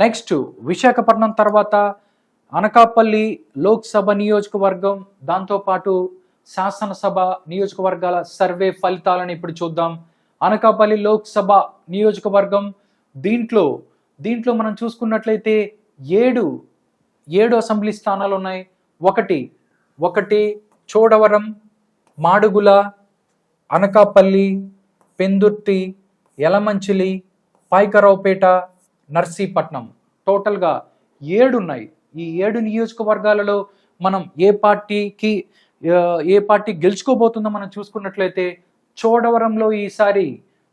Next Visakhapatnam తర్వాత అనకాపల్లి లోక్సభ నియోజకవర్గం దాంతోపాటు శాసనసభ నియోజకవర్గాల సర్వే ఫలితాలను ఇప్పుడు చూద్దాం. అనకాపల్లి లోక్సభ నియోజకవర్గం దీంట్లో దీంట్లో మనం చూసుకున్నట్లయితే ఏడు ఏడు అసెంబ్లీ స్థానాలు ఉన్నాయి. ఒకటి ఒకటి చోడవరం మాడుగుల అనకాపల్లి పెందుర్తి యలమంచిలి పైకరావుపేట నర్సీపట్నం. టోటల్గా ఏడు ఉన్నాయి ఈ ఏడు నియోజకవర్గాలలో మనం ఏ పార్టీకి ఏ పార్టీ గెలుచుకోబోతుందో మనం చూసుకున్నట్లయితే చోడవరంలో ఈసారి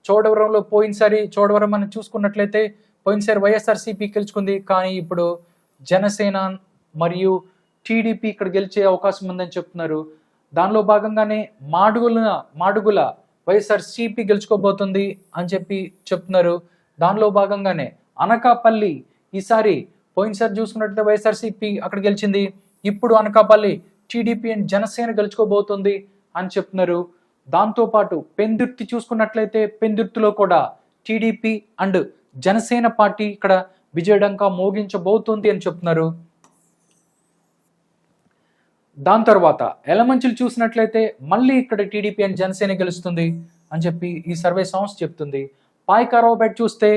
చోడవరంలో పోయినసారి చోడవరం మనం చూసుకున్నట్లయితే పోయినసారి వైఎస్ఆర్సీపీ గెలుచుకుంది. కానీ ఇప్పుడు జనసేన మరియు టీడీపీ ఇక్కడ గెలిచే అవకాశం ఉందని చెప్తున్నారు. దానిలో భాగంగానే మాడుగుల మాడుగుల వైఎస్ఆర్సీపీ గెలుచుకోబోతుంది అని చెప్పి చెప్తున్నారు. దానిలో భాగంగానే అనకాపల్లి. ఈసారి పోయినసారి చూసుకున్నట్లయితే వైఎస్ఆర్సీపీ అక్కడ గెలిచింది. ఇప్పుడు అనకాపల్లి టీడీపీ అండ్ జనసేన గెలుచుకోబోతుంది అని చెప్తున్నారు. దాంతోపాటు పెందుర్తి చూసుకున్నట్లయితే పెందుర్తిలో కూడా టీడీపీ అండ్ జనసేన పార్టీ ఇక్కడ విజయడంకా మోగించబోతుంది అని చెప్తున్నారు. దాని తర్వాత ఎలమంచులు చూసినట్లయితే మళ్ళీ ఇక్కడ టీడీపీ అండ్ జనసేన గెలుస్తుంది అని చెప్పి ఈ సర్వే సంస్థ చెప్తుంది. పాయకారావుపేట చూస్తే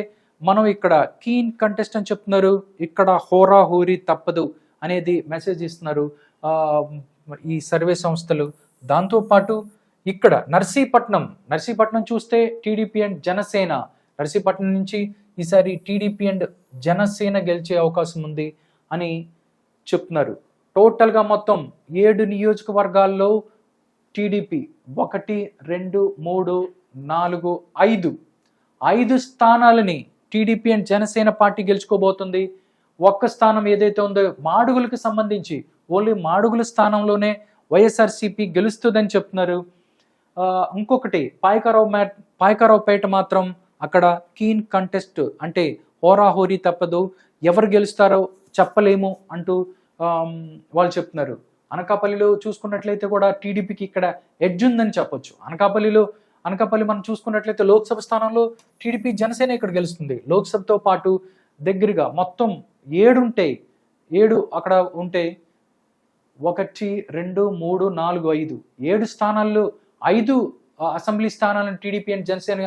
మనం ఇక్కడ కీన్ కంటెస్ట్ అని చెప్తున్నారు. ఇక్కడ హోరా హోరీ తప్పదు అనేది మెసేజ్ ఇస్తున్నారు. ఈ సర్వే సంస్థలు. దాంతోపాటు ఇక్కడ నర్సీపట్నం. నర్సీపట్నం చూస్తే టీడీపీ అండ్ జనసేన. నర్సీపట్నం నుంచి ఈసారి టీడీపీ అండ్ జనసేన గెలిచే అవకాశం ఉంది అని చెప్తున్నారు. టోటల్గా మొత్తం ఏడు నియోజకవర్గాల్లో టీడీపీ ఒకటి రెండు మూడు నాలుగు ఐదు. ఐదు స్థానాలని టీడీపీ అండ్ జనసేన పార్టీ గెలుచుకోబోతుంది. ఒక్క స్థానం ఏదైతే ఉందో మాడుగులకు సంబంధించి ఓన్లీ మాడుగుల స్థానంలోనే వైఎస్ఆర్సీపీ గెలుస్తుందని చెప్తున్నారు. ఇంకొకటి పాయకరావు మ్యాట్ పాయకరావుపేట మాత్రం అక్కడ కీన్ కంటెస్ట్ అంటే హోరాహోరీ తప్పదు. ఎవరు గెలుస్తారో చెప్పలేము అంటూ వాళ్ళు చెప్తున్నారు. అనకాపల్లిలో చూసుకున్నట్లయితే కూడా టీడీపీకి ఇక్కడ ఎడ్జ్ ఉందని చెప్పొచ్చు. అనకాపల్లిలో అనకాపల్లి మనం చూసుకున్నట్లయితే లోక్సభ స్థానంలో టీడీపీ జనసేన ఇక్కడ గెలుస్తుంది. లోక్సభతో పాటు దగ్గరగా మొత్తం ఏడు ఉంటాయి ఏడు అక్కడ ఉంటే ఒకటి రెండు మూడు నాలుగు ఐదు. ఏడు స్థానాల్లో ఐదు అసెంబ్లీ స్థానాలను టీడీపీ అండ్ జనసేన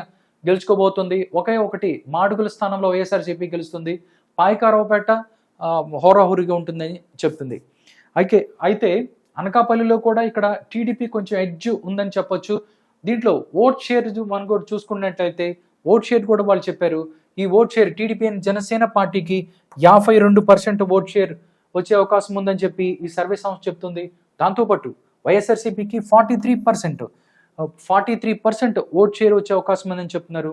గెలుచుకోబోతుంది. ఒకే ఒకటి మాడుగుల స్థానంలో వైఎస్ఆర్సీపీ గెలుస్తుంది. పాయకారావుపేట హోరాహోరీగా ఉంటుందని చెప్తుంది. అయితే అయితే అనకాపల్లిలో కూడా ఇక్కడ టీడీపీ కొంచెం ఎడ్జ్ ఉందని చెప్పొచ్చు. దీంట్లో ఓట్ షేర్ మనం కూడా చూసుకున్నట్లయితే ఓట్ షేర్ కూడా వాళ్ళు చెప్పారు. ఈ vote share TDP and Janasena పార్టీకి యాభై రెండు పర్సెంట్ ఓట్ షేర్ వచ్చే అవకాశం ఉందని చెప్పి ఈ సర్వే సంస్థ చెప్తుంది. దాంతోపాటు వైఎస్ఆర్సీపీకి forty three percent forty three percent vote share వచ్చే అవకాశం ఉందని చెప్తున్నారు.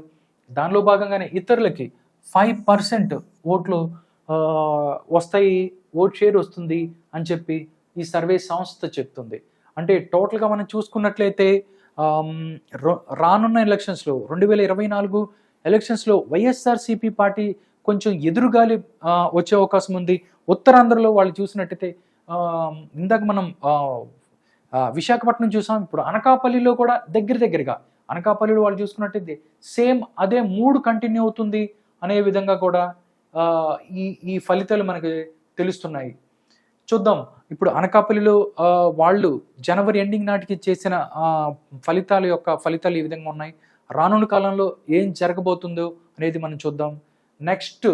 దానిలో భాగంగానే ఇతరులకి ఫైవ్ పర్సెంట్ ఓట్లు వస్తాయి ఓట్ షేర్ వస్తుంది అని చెప్పి ఈ సర్వే సంస్థ చెప్తుంది. అంటే టోటల్గా మనం చూసుకున్నట్లయితే రానున్న ఎలక్షన్స్లో రెండు వేల ఇరవై నాలుగు ఎలక్షన్స్లో వైఎస్ఆర్సీపీ పార్టీ కొంచెం ఎదురుగాలి వచ్చే అవకాశం ఉంది. ఉత్తరాంధ్రలో వాళ్ళు చూసినట్టయితే ఇందాక మనం విశాఖపట్నం చూసాం. ఇప్పుడు అనకాపల్లిలో కూడా దగ్గర దగ్గరగా అనకాపల్లిలో వాళ్ళు చూసుకున్నట్టయితే సేమ్ అదే మూడు కంటిన్యూ అవుతుంది అనే విధంగా కూడా ఈ ఈ ఫలితాలు మనకి తెలుస్తున్నాయి. చూద్దాం. ఇప్పుడు అనకాపల్లిలో వాళ్ళు జనవరి ఎండింగ్ నాటికి చేసిన ఫలితాల యొక్క ఫలితాలు ఈ విధంగా ఉన్నాయి? రానున్న కాలంలో ఏం జరగబోతుందో అనేది మనం చూద్దాం. నెక్స్ట్